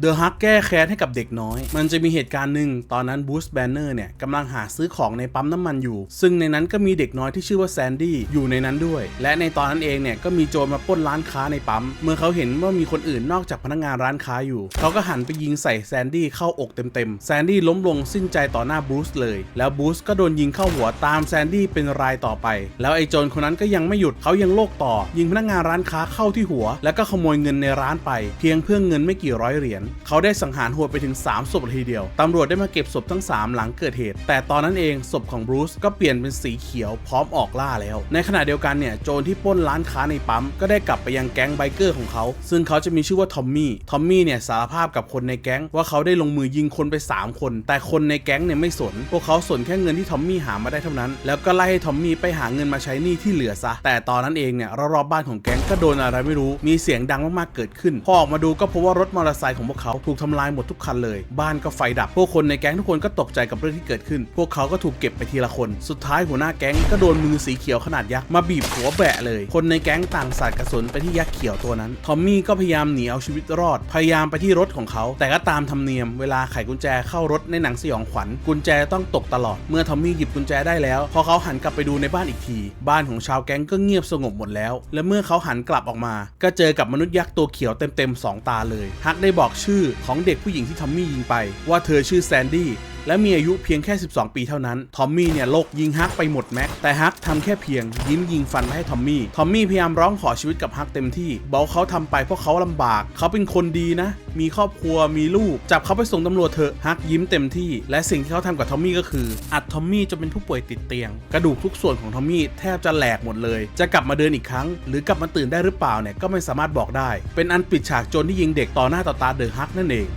เดอะฮักแก้แค้นให้กับเด็กน้อย มันจะมีเหตุการณ์หนึ่งตอนนั้นบูสแบนเนอร์เนี่ยกำลังหาซื้อของในปั๊มน้ำมันอยู่ ซึ่งในนั้นก็มีเด็กน้อยที่ชื่อว่าแซนดี้อยู่ในนั้นด้วย และในตอนนั้นเองเนี่ยก็มีโจรมาปล้นร้านค้าในปั๊ม เมื่อเขาเห็นว่ามีคนอื่นนอกจากพนักงานร้านค้าอยู่ เขาก็หันไปยิงใส่แซนดี้เข้าอกเต็มๆ แซนดี้ล้มลงสิ้นใจต่อหน้าบรูซเลย แล้วบรูซก็โดนยิงเข้าหัวตามแซนดี้เป็นรายต่อไป แล้วไอ้โจรคนนั้นก็ยังไม่หยุดเขายังโลกต่อ ยิงพนักงานร้านค้าเข้าที่หัว แล้วก็ขโมยเงินในร้านไป เพียงเพื่อเงินไม่กี่ร้อยเหรียญเขาได้สังหารโหดไปถึง 3 ศพทีเดียว ตำรวจได้มาเก็บศพทั้ง 3 หลังเกิดเหตุ แต่ตอนนั้นเองศพของบรูซก็เปลี่ยนเป็นสีเขียวพร้อมออกล่าแล้ว ในขณะเดียวกันเนี่ยโจรที่ปล้นร้านค้าในปั๊ม ก็ได้กลับไปยังแก๊งไบเกอร์ของเขา ซึ่งเขาจะมีชื่อว่าทอมมี่ ทอมมี่เนี่ยสารภาพกับคนในแก๊งว่าเขาได้ลงมือยิงคนไป 3 คน แต่คนในแก๊งเนี่ยไม่สน พวกเขาสนแค่เงินที่ทอมมี่หามาได้เท่านั้น แล้วก็ไล่ให้ทอมมี่ไปหาเงินมาใช้หนี้ที่เหลือซะ แต่ตอนนั้นเองเนี่ยรอบๆบ้านของแก๊งก็โดนอะไรไม่รู้ มีเสียงดังมากๆเกิดขึ้น พอออกมาดูก็พบว่ารถมอเตอร์ไซค์ของพวกเขาถูกทำลายหมดทุกคันเลย บ้านก็ไฟดับ พวกคนในแก๊งทุกคนก็ตกใจกับเรื่องที่เกิดขึ้น พวกเขาก็ถูกเก็บไปทีละคน สุดท้ายหัวหน้าแก๊งก็โดนมือสีเขียวขนาดยักษ์มาบีบหัวแบะเลย คนในแก๊งต่างสาดกระสุนไปที่ยักษ์เขียวตัวนั้น ทอมมี่ก็พยายามหนีเอาชีวิตรอด พยายามไปที่รถของเขา แต่ก็ตามธรรมเนียม เวลาไขกุญแจเข้ารถในหนังสยองขวัญ กุญแจต้องตกตลอด เมื่อทอมมี่หยิบกุญแจได้แล้ว พอเขาหันกลับไปดูในบ้านอีกที บ้านของชาวแก๊งก็เงียบสงบหมดแล้ว และเมื่อเขาหันกลับออกมา ก็เจอกับมนุษย์ยักษ์ตัวเขียวเต็มๆสองตาเลย ฮักได้บอกชื่อของเด็กผู้หญิงที่ทอมมี่ยิงไป ว่าเธอชื่อแซนดี้ และมีอายุเพียงแค่ 12 ปีเท่านั้น ทอมมี่เนี่ยโลกยิงฮักไปหมดแม็ก แต่ฮักทำแค่เพียง ยิ้มยิงฟันมาให้ทอมมี่ ทอมมี่พยายามร้องขอชีวิตกับฮักเต็มที่ บอกเขาทำไปเพราะเขาลำบาก เขาเป็นคนดีนะ มีครอบครัว มีลูก จับเขาไปส่งตำรวจเถอะ ฮักยิ้มเต็มที่ และสิ่งที่เขาทำกับทอมมี่ก็คือ อัดทอมมี่จนเป็นผู้ป่วยติดเตียง กระดูกทุกส่วนของทอมมี่แทบจะแหลกหมดเลย จะกลับมาเดินอีกครั้ง หรือกลับมาตื่นได้หรือเปล่าเนี่ยก็ไม่สามารถบอกได้ เป็นอันปิดฉากโจรที่ยิงเด็กต่อหน้าต่อตาเดอะฮักนั่นเอง